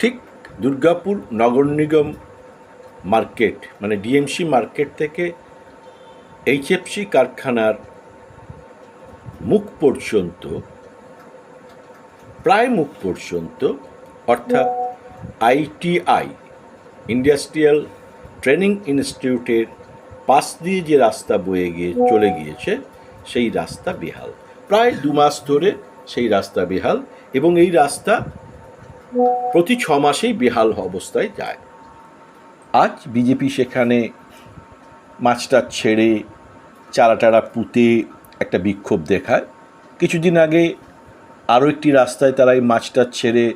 ঠিক দুর্গাপুর নগর নিগম মার্কেট মানে ডিএমসি মার্কেট থেকে এইচএফসি কারখানার মুখ পর্যন্ত, প্রায় মুখ পর্যন্ত, অর্থাৎ আইটিআই, ইন্ডাস্ট্রিয়াল ট্রেনিং ইনস্টিটিউটের পাশ দিয়ে যে রাস্তা বয়ে গিয়ে চলে গিয়েছে, সেই রাস্তা বেহাল। প্রায় দু মাস ধরে সেই রাস্তা বেহাল এবং এই রাস্তা প্রতি ছ মাসেই বেহাল অবস্থায় যায়। আজ বিজেপি সেখানে মাছটা ছেড়ে চারা টারা পুঁতে একটা বিক্ষোভ দেখায়। কিছুদিন আগে আরও একটি রাস্তায় তারা এই মাছটা ছেড়ে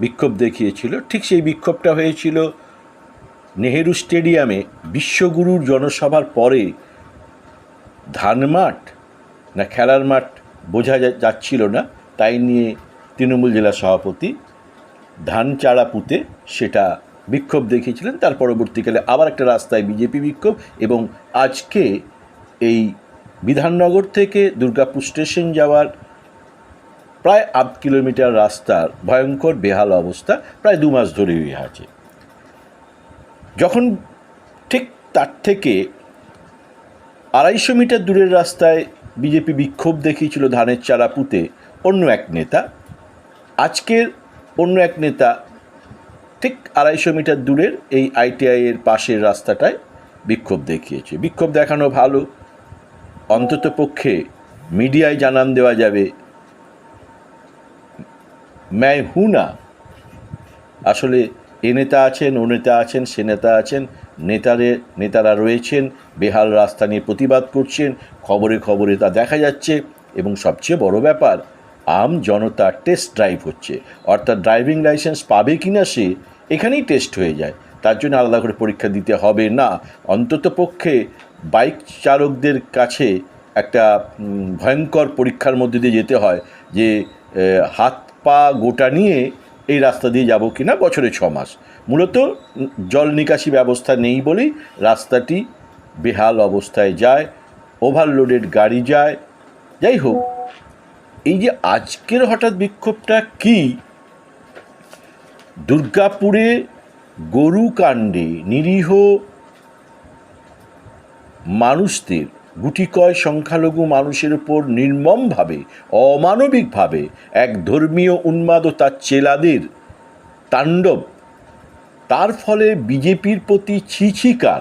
বিক্ষোভ দেখিয়েছিল। ঠিক সেই বিক্ষোভটা হয়েছিল নেহেরু স্টেডিয়ামে। বিশ্বগুরুর জনসভার পরে ধানমাঠ না খেলার মাঠ বোঝা যাচ্ছিল না। তাই নিয়ে তৃণমূল জেলা সভাপতি ধান চারা পুঁতে সেটা বিক্ষোভ দেখিয়েছিলেন। তার পরবর্তীকালে আবার একটা রাস্তায় বিজেপি বিক্ষোভ এবং আজকে এই বিধাননগর থেকে দুর্গাপুর স্টেশন যাওয়ার প্রায় আধ কিলোমিটার রাস্তার ভয়ঙ্কর, বেহাল অবস্থা প্রায় দু মাস ধরেই আছে। যখন ঠিক তার থেকে আড়াইশো মিটার দূরের রাস্তায় বিজেপি বিক্ষোভ দেখিয়েছিল ধানের চারা পুঁতে অন্য এক নেতা, আজকের অন্য এক নেতা ঠিক আড়াইশো মিটার দূরের এই আইটিআই এর পাশের রাস্তাটায় বিক্ষোভ দেখিয়েছে। বিক্ষোভ দেখানো ভালো। অন্তত পক্ষে মিডিয়ায় জানান দেওয়া যাবে, ম্যায় হু না। আসলে এ নেতা আছেন, ও নেতা আছেন, সে নেতা আছেন, নেতারে, নেতারা রয়েছেন, বেহাল রাস্তা নিয়ে প্রতিবাদ করছেন, খবরে খবরে তা দেখা যাচ্ছে এবং সবচেয়ে বড় ব্যাপার আম জনতা টেস্ট ড্রাইভ হচ্ছে। অর্থাৎ ড্রাইভিং লাইসেন্স পাবে কি না সে এখানেই টেস্ট হয়ে যায়। তার জন্য আলাদা করে পরীক্ষা দিতে হবে না। অন্তত পক্ষে বাইক চালকদের কাছে একটা ভয়ঙ্কর পরীক্ষার মধ্যে দিয়ে যেতে হয় যে হাত পা গোটা নিয়ে এই রাস্তা দিয়ে যাব কি না বছরে ছ মাস। মূলত, জল নিকাশি ব্যবস্থা নেই বলেই রাস্তাটি বেহাল অবস্থায় যায় ওভারলোডেড গাড়ি যায়। যাই হোক এই যে আজকের হঠাৎ বিক্ষোভটা কি? দুর্গাপুরে গরু কাণ্ডে নিরীহ মানুষদের গুটিকয় সংখ্যালঘু মানুষের উপর নির্মমভাবে, অমানবিকভাবে এক ধর্মীয় উন্মাদ ও তার চেলাদের তাণ্ডব। তার ফলে বিজেপির প্রতি ছিছিকার।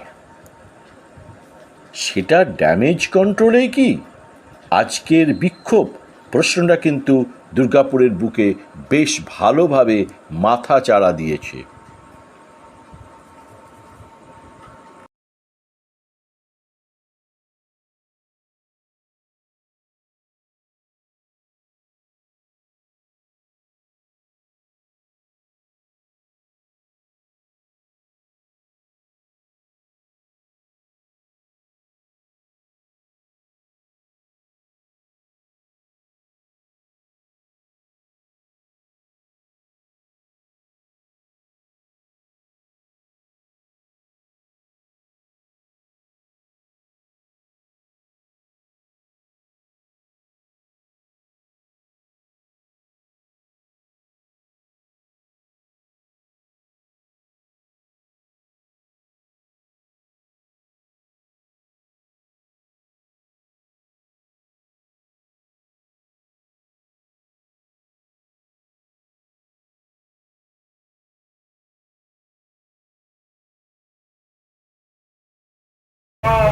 সেটা ড্যামেজ কন্ট্রোলে কি? আজকের বিক্ষোভ প্রশ্নটা কিন্তু দুর্গাপুরের বুকে বেশ ভালোভাবে মাথা চাড়া দিয়েছে।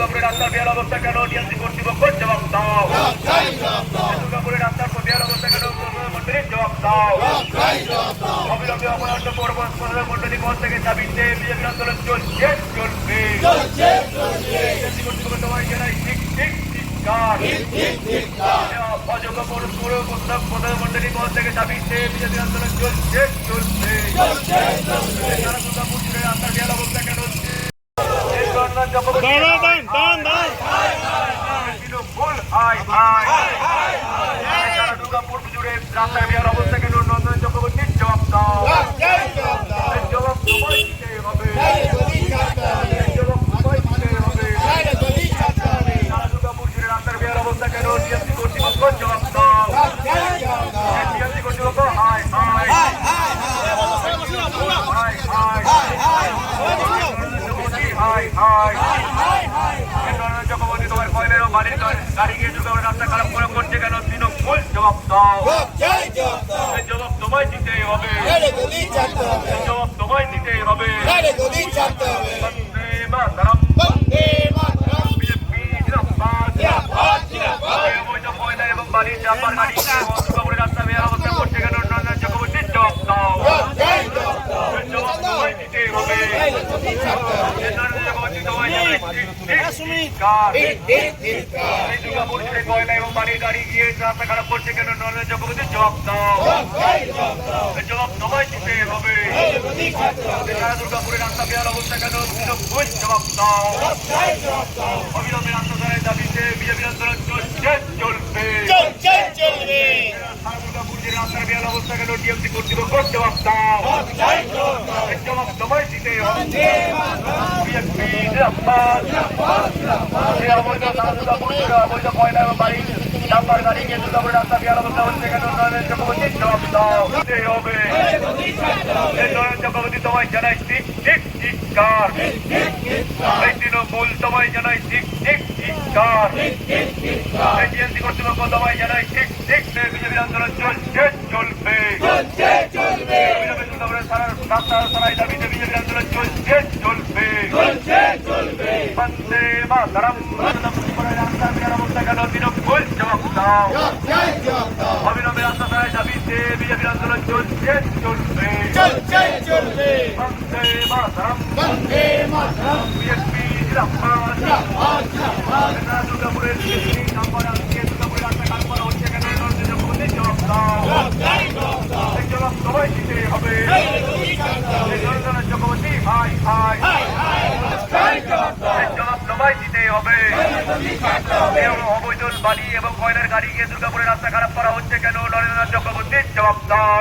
দুর্গাপুরের রাস্তার বেহাল অবস্থা কেন? ডিএমসি কর্তৃপক্ষ জবাব দাও। দুর্গাপুরের রাস্তার বেহাল অবস্থা কেন? মন্ত্রী জবাব দাও। অবিলম্বে অপরাধ মন্ডলী পদ থেকে দাবিতে বিজেপি আন্দোলন চলছে চলবে। ডিএমসি কর্তৃপক্ষ তোমার জেলায় ঠিক ঠিক। অযোগ্য পৌর পৌর প্রধান মন্ডলী পদ থেকে দাবিতে বিজেপি আন্দোলন চলছে সারা দুর্গাপুর জুড়ে রাস্তার বেহাল অবস্থা কেন? চক্রবর্তী দাঁড়ান দাঁড়ান দাঁড়ান তৃণমূল হাই হাই সারা দুর্গাপুর জুড়ে রাস্তায় বেয়ার অবস্থা কেন নন্দন চক্রবর্তীর জবাব দাও এই জবাব তোমায় দিতে হবে এই জবাব তোমায় দিতে হবে সারা দুর্গাপুর জুড়ে রাস্তার বেয়ার অবস্থা কেন টিএমসি কর্তৃপক্ষ জবাব দাও টিএমসি কর্তৃপক্ষ হাই হাই হাই হাই হাই হাই নরেন্দ্র চক্রবর্তী তোমার গিয়ে দুর্গাপুর রাস্তা খারাপ করে করছে কেন তৃণমূল জবাব দাও জবাব তোমায় দিতেই হবে জবাব হবে বন্দে মাতরম দুর্গাপুরের রাস্তা বেয়ার অবস্থা করছে কেন নরেন্দ্র চক্রবর্তীর জবাব দাও জবাব হবে চক্রবর্তী কয়লা এবং গাড়ি গিয়ে রাস্তা খারাপ করছে কেন? নরেন্দ্র জবাব দাও। জবাব দিতে হবে। দুর্গাপুরের রাস্তা বেয়ার অবস্থা কেন? জবাব দাও। অবিলম্বে রাস্তা ধরার দাবিতে বিজেপি আন্দোলন চলছে চলবে। যে রাস্তার বেয়ার অবস্থা কেন টিএমসি কর্তৃপক্ষ জবাব দাও। জবাব তোমায় দিতে হবে। ঠিক ঠিক তৃণমূল তোমায় জানাই ঠিক ঠিক এই টিএমসি কর্তৃপক্ষ জানাই ঠিক ঠিক বিজেপি আন্দোলন চলছে চলবে। দুর্গাপুরের সারাই দাবিতে বিজেপি আন্দোলন চলছে চলবে। বন্দে মাতরম। কেন তৃণমূল জবাব দাও অবিলম্বে রাস্তা সারাই দাবিতে বিজেপি আন্দোলন চলছে চলবে। বন্দে মাতরম। বিএসপি জিন্দাবাদ। সারা দুর্গাপুরের বিজেপি নাম্বার আজকে দুর্গাপুরের রাস্তা কাজ করা হচ্ছে কেন নরেন্দ্র চক্রবর্তী জবাব দাও এই জবাব সবাই দিতে হবে এই নরেন্দ্র চক্রবর্তী হাই হাই এই জবাব সবাই দিতে হবে এই অবৈধ বালি এবং কয়লার গাড়ি গিয়ে দুর্গাপুরের রাস্তা খারাপ করা হচ্ছে কেন? নরেন্দ্র চক্রবর্তীর জবাব দাও।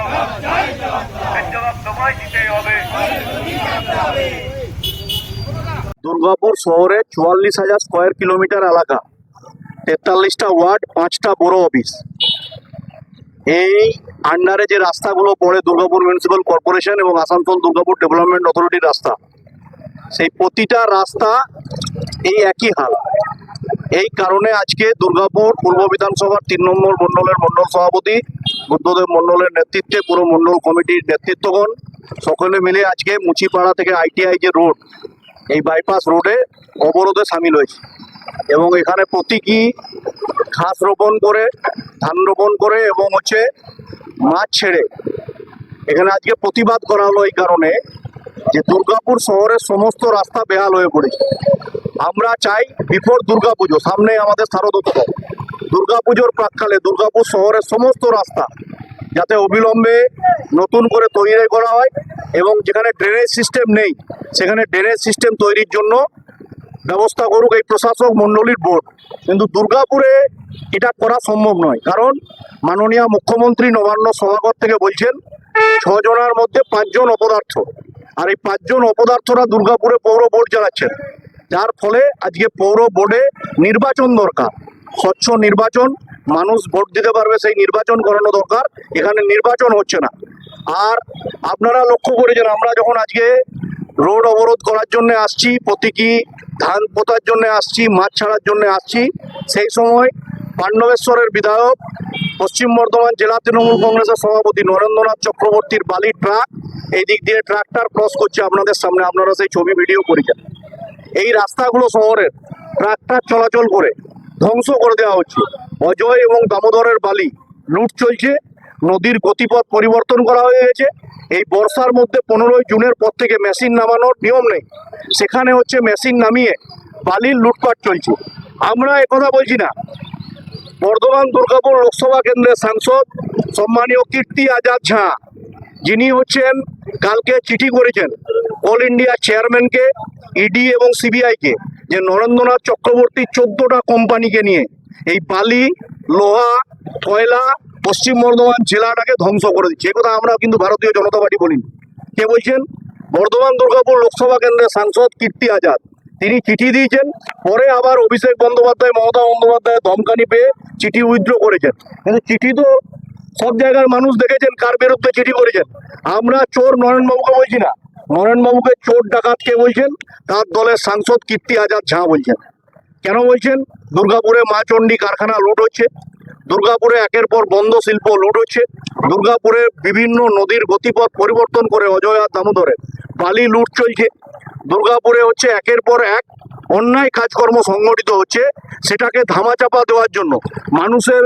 জবাব তোমায় দিতে হবে। দুর্গাপুর শহরে চুয়াল্লিশ হাজার স্কোয়ার কিলোমিটার এলাকা। তেতাল্লিশটা ওয়ার্ড পাঁচটা বড় অফিস। এই আন্ডারে যে রাস্তাগুলো পড়ে দুর্গাপুর মিউনিসিপ্যাল কর্পোরেশন এবং আসানসোল দুর্গাপুর ডেভেলপমেন্ট অথরিটির রাস্তা সেই প্রতিটা রাস্তা এই একই হাল। এই কারণে আজকে দুর্গাপুর পূর্ব বিধানসভার তিন নম্বর মণ্ডলের মণ্ডল সভাপতি বুদ্ধদেব মণ্ডলের নেতৃত্বে পুরো মণ্ডল কমিটির নেতৃত্বগণ সকলে মিলে আজকে মুচিপাড়া থেকে আইটিআই যে রোড, এই বাইপাস রোডে অবরোধে সামিল হয়েছে। এবং এখানে প্রতীকী ঘাস রোপণ করে, ধান রোপণ করে এবং হচ্ছে মাছ ছেড়ে এখানে আজকে প্রতিবাদ করা হলো এই কারণে। যে দুর্গাপুর শহরের সমস্ত রাস্তা বেহাল হয়ে পড়েছে। আমরা চাই বিফোর দুর্গাপুজো সামনে আমাদের শারদোৎসব। দুর্গাপুজোর প্রাককালে দুর্গাপুর শহরের সমস্ত রাস্তা যাতে অবিলম্বে নতুন করে তৈরি করা হয় এবং যেখানে ড্রেনেজ সিস্টেম নেই, সেখানে ড্রেনেজ সিস্টেম তৈরির জন্য ব্যবস্থা করুক এই প্রশাসক মণ্ডলীর বোর্ড। কিন্তু দুর্গাপুরে এটা করা সম্ভব নয়। কারণ মাননীয় মুখ্যমন্ত্রী নবান্ন সভাঘর থেকে বলছেন, ছজনের মধ্যে পাঁচজন অপদার্থ। আর এই পাঁচজন অপদার্থরা দুর্গাপুরে পৌর বোর্ড চালাচ্ছেন যার ফলে আজকে পৌর বোর্ডে নির্বাচন দরকার। স্বচ্ছ নির্বাচন, মানুষ ভোট দিতে পারবে, সেই নির্বাচন করানো দরকার। এখানে নির্বাচন হচ্ছে না। আর আপনারা লক্ষ্য করেছেন, আমরা যখন আজকে রোড অবরোধ করার জন্য আসছি, প্রতীকী ধান পোতার জন্য আসছি, মাছ ছাড়ার জন্য আসছি, সেই সময় পাণ্ডবেশ্বরের বিধায়ক, পশ্চিম বর্ধমান জেলা তৃণমূল কংগ্রেসের সভাপতি নরেন্দ্রনাথ চক্রবর্তীর বালির ট্রাক এই দিক দিয়ে ট্রাক্টর ক্রস করছে আপনাদের সামনে, আপনারা সেই ছবি ভিডিও করেছেন। এই রাস্তাগুলো শহরের, ট্রাক্টর চলাচল করে ধ্বংস করে দেওয়া হচ্ছে। অজয় এবং দামোদরের বালি লুট চলছে, নদীর গতিপথ পরিবর্তন করা হয়ে গেছে। এই বর্ষার মধ্যে পনেরোই জুনের পর থেকে মেশিন নামানোর নিয়ম নেই। সেখানে হচ্ছে মেশিন নামিয়ে বালির লুটপাট চলছে। আমরা একথা বলছি না। বর্ধমান দুর্গাপুর লোকসভা কেন্দ্রের সাংসদ, সম্মানীয় কীর্তি আজাদ ঝা, যিনি হচ্ছেন কালকে চিঠি করেছেন অল ইন্ডিয়া চেয়ারম্যানকে ইডি এবং সিবিআইকে যে নরেন্দ্রনাথ চক্রবর্তী চোদ্দটা কোম্পানিকে নিয়ে এই বালি, লোহা কয়লা পশ্চিম বর্ধমান জেলাটাকে ধ্বংস করে দিচ্ছে। এ কথা আমরা কিন্তু ভারতীয় জনতা পার্টি বলিনি। কে বলছেন? বর্ধমান দুর্গাপুর লোকসভা কেন্দ্রের সাংসদ কীর্তি আজাদ। তিনি চিঠি দিয়েছেন, পরে আবার অভিষেক বন্দ্যোপাধ্যায়, মমতা বন্দ্যোপাধ্যায় ধমকানি পেয়ে চিঠি উইথড্র করেছেন। কিন্তু চিঠি তো সব জায়গার মানুষ দেখেছেন কার বিরুদ্ধে চিঠি করেছেন। আমরা চোর নরেনবাবুকে বলছি না। নরেনবাবুকে চোর ডাকাত কে বলছেন? তার দলের সাংসদ কীর্তি আজাদ ঝাঁ বলছেন। কেন বলছেন? দুর্গাপুরে মা চণ্ডী কারখানা লুট হচ্ছে। দুর্গাপুরে একের পর বন্ধ শিল্প লুট হচ্ছে। দুর্গাপুরে বিভিন্ন নদীর গতিপথ পরিবর্তন করে অজয় আর দামোদরে বালি লুট চলছে। দুর্গাপুরে হচ্ছে একের পর এক অন্যায় কাজকর্ম সংগঠিত হচ্ছে সেটাকে ধামাচাপা দেওয়ার জন্য মানুষের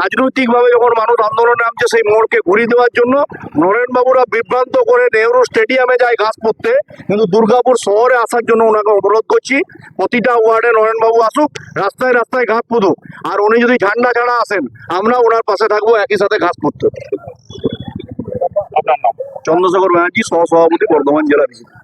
রাজনৈতিকভাবে যখন মানুষ আন্দোলনে নামছে সেই মোড়কে ঘুরিয়ে দেওয়ার জন্য নরেনবাবুরা বিভ্রান্ত করে নেহরু স্টেডিয়ামে যায় ঘাস পড়তে কিন্তু দুর্গাপুর শহরে আসার জন্য ওনাকে অনুরোধ করছি প্রতিটা ওয়ার্ডে নরেনবাবু আসুক রাস্তায় রাস্তায় ঘাস পুঁতুক আর উনি যদি ঝান্ডা ছাড়া আসেন আমরা ওনার পাশে থাকব একই সাথে ঘাস পুঁততে। আপনার নাম? চন্দ্রশেখর ব্যানার্জি সহ সভাপতি বর্ধমান জেলা বিজেপি।